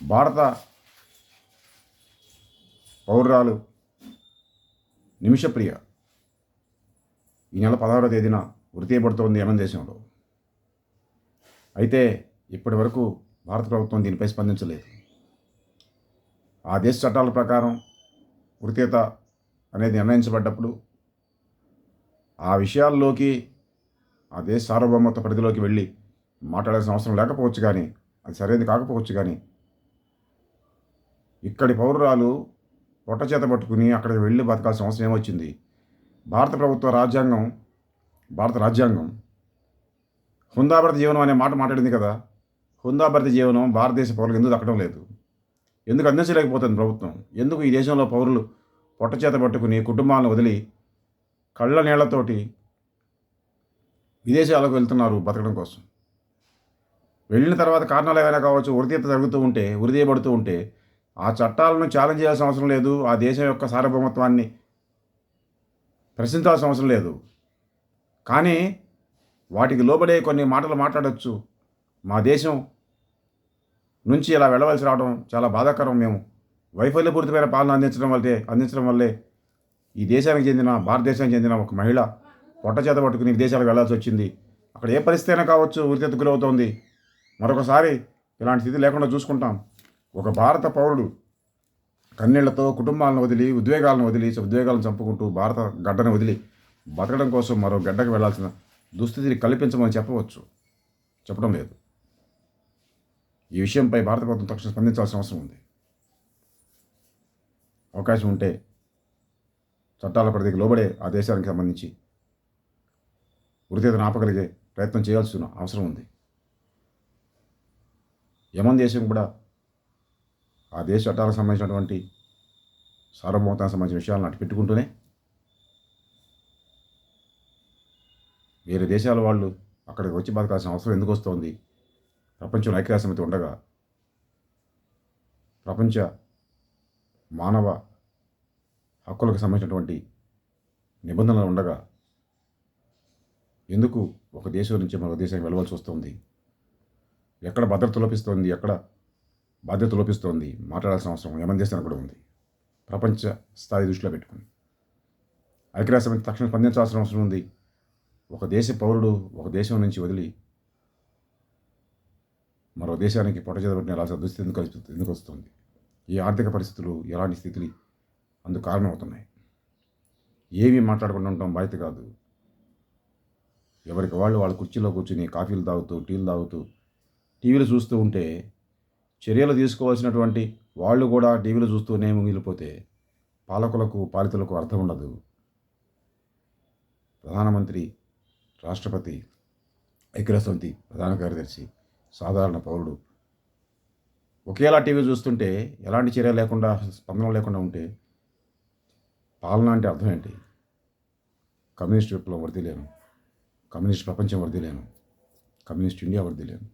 భారత పౌరురాలు నిమిషప్రియ ఈ నెల పదహారవ తేదీన వృత్తి పడుతోంది యమన్ దేశంలో. అయితే ఇప్పటి వరకు భారత ప్రభుత్వం దీనిపై స్పందించలేదు. ఆ దేశ చట్టాల ప్రకారం వృత్తిత అనేది నిర్ణయించబడ్డప్పుడు ఆ విషయాల్లోకి ఆ దేశ సార్వభౌమత్వ పరిధిలోకి వెళ్ళి మాట్లాడాల్సిన అవసరం లేకపోవచ్చు కానీ అది సరైనది కాకపోవచ్చు కానీ ఇక్కడి పౌరురాలు పొట్ట చేత పట్టుకుని అక్కడికి వెళ్ళి బతకాల్సిన అవసరం ఏమొచ్చింది? భారత ప్రభుత్వ రాజ్యాంగం భారత రాజ్యాంగం. హుందాభరత జీవనం అనే మాట మాట్లాడింది కదా. హుందాభరత జీవనం భారతదేశ పౌరులకు ఎందుకు దక్కడం లేదు? ఎందుకు అందించలేకపోతుంది ప్రభుత్వం? ఎందుకు ఈ దేశంలో పౌరులు పొట్టచేత పట్టుకుని కుటుంబాలను వదిలి కళ్ళ నీళ్ళతోటి విదేశాలకు వెళ్తున్నారు బతకడం కోసం? వెళ్ళిన తర్వాత కారణాలు ఏమైనా కావచ్చు? ఉరితీత జరుగుతూ ఉంటే ఉరిదీయబడుతూ ఉంటే ఆ చట్టాలను ఛాలెంజ్ చేయాల్సిన అవసరం లేదు. ఆ దేశం యొక్క సార్వభౌమత్వాన్ని ప్రశ్నించాల్సిన అవసరం లేదు. కానీ వాటికి లోబడే కొన్ని మాటలు మాట్లాడవచ్చు మా దేశం నుంచి ఇలా వెళ్ళవలసి రావడం చాలా బాధాకరం. మేము వైఫల్యపూరితమైన పాలన అందించడం వల్లే అందించడం వల్లే ఈ దేశానికి చెందిన భారతదేశానికి చెందిన ఒక మహిళ పొట్ట చేత పట్టుకుని విదేశాలకు వెళ్ళాల్సి వచ్చింది. అక్కడ ఏ పరిస్థితి అయినా కావచ్చు ఉరితెత్తు గురవుతోంది మరొకసారి ఇలాంటి స్థితి లేకుండా చూసుకుంటాం. ఒక భారత పౌరుడు కన్నీళ్ళతో కుటుంబాలను వదిలి ఉద్వేగాలను వదిలి ఉద్వేగాలను చంపుకుంటూ భారత గడ్డను వదిలి బతకడం కోసం మరో గడ్డకు వెళ్ళాల్సిన దుస్థితిని కల్పించమని చెప్పవచ్చు. చెప్పడం లేదు. ఈ విషయంపై భారత ప్రభుత్వం తక్షణ స్పందించాల్సిన అవసరం ఉంది. అవకాశం ఉంటే చట్టాల పరిధికి లోబడే ఆ దేశానికి సంబంధించి వృత్తిని ఆపగలిగే ప్రయత్నం చేయాల్సిన అవసరం ఉంది. యమన్ దేశం కూడా ఆ దేశ చట్టాలకు సంబంధించినటువంటి సార్వభౌమతానికి సంబంధించిన విషయాలను అటు పెట్టుకుంటూనే వేరే దేశాల వాళ్ళు అక్కడికి వచ్చి బతకాల్సిన అవసరం ఎందుకు వస్తోంది? ప్రపంచంలో ఐక్యరాజ్య సమితి ఉండగా ప్రపంచ మానవ హక్కులకు సంబంధించినటువంటి నిబంధనలు ఉండగా ఎందుకు ఒక దేశం నుంచి మరొక దేశానికి వెళ్ళవలసి వస్తుంది? ఎక్కడ భద్రత లోపిస్తోంది ఎక్కడ బాధ్యత లోపిస్తోంది. మాట్లాడాల్సిన అవసరం యమన్ దేశానికి కూడా ఉంది. ప్రపంచ స్థాయి దృష్టిలో పెట్టుకుని ఐక్యరాజ్య తక్షణం స్పందించాల్సిన అవసరం ఉంది. ఒక దేశ పౌరుడు ఒక దేశం నుంచి వదిలి మరో దేశానికి పొట్టచేతబట్టిన వెళ్ళాల్సిన దుస్థితి ఎందుకు ఎందుకు వస్తుంది? ఈ ఆర్థిక పరిస్థితులు ఎలాంటి స్థితులు అందుకు కారణమవుతున్నాయి? ఏమీ మాట్లాడకుండా ఉండటం బాధ్యత కాదు. ఎవరికి వాళ్ళు వాళ్ళ కుర్చీలో కూర్చుని కాఫీలు తాగుతూ టీలు తాగుతూ టీవీలు చూస్తూ ఉంటే చర్యలు తీసుకోవాల్సినటువంటి వాళ్ళు కూడా టీవీలు చూస్తూనే మిగిలిపోతే పాలకులకు పాలితులకు అర్థం ఉండదు. ప్రధానమంత్రి రాష్ట్రపతి ఐక్యరాష్ట్రపతి ప్రధాన కార్యదర్శి సాధారణ పౌరుడు ఒకేలా టీవీ చూస్తుంటే ఎలాంటి చర్య లేకుండా స్పందన లేకుండా ఉంటే పాలన అంటే అర్థం ఏంటి? కమ్యూనిస్ట్ విప్లవం వర్దిలేను కమ్యూనిస్ట్ ప్రపంచం వర్దిలేను కమ్యూనిస్ట్ ఇండియా వర్దిలేను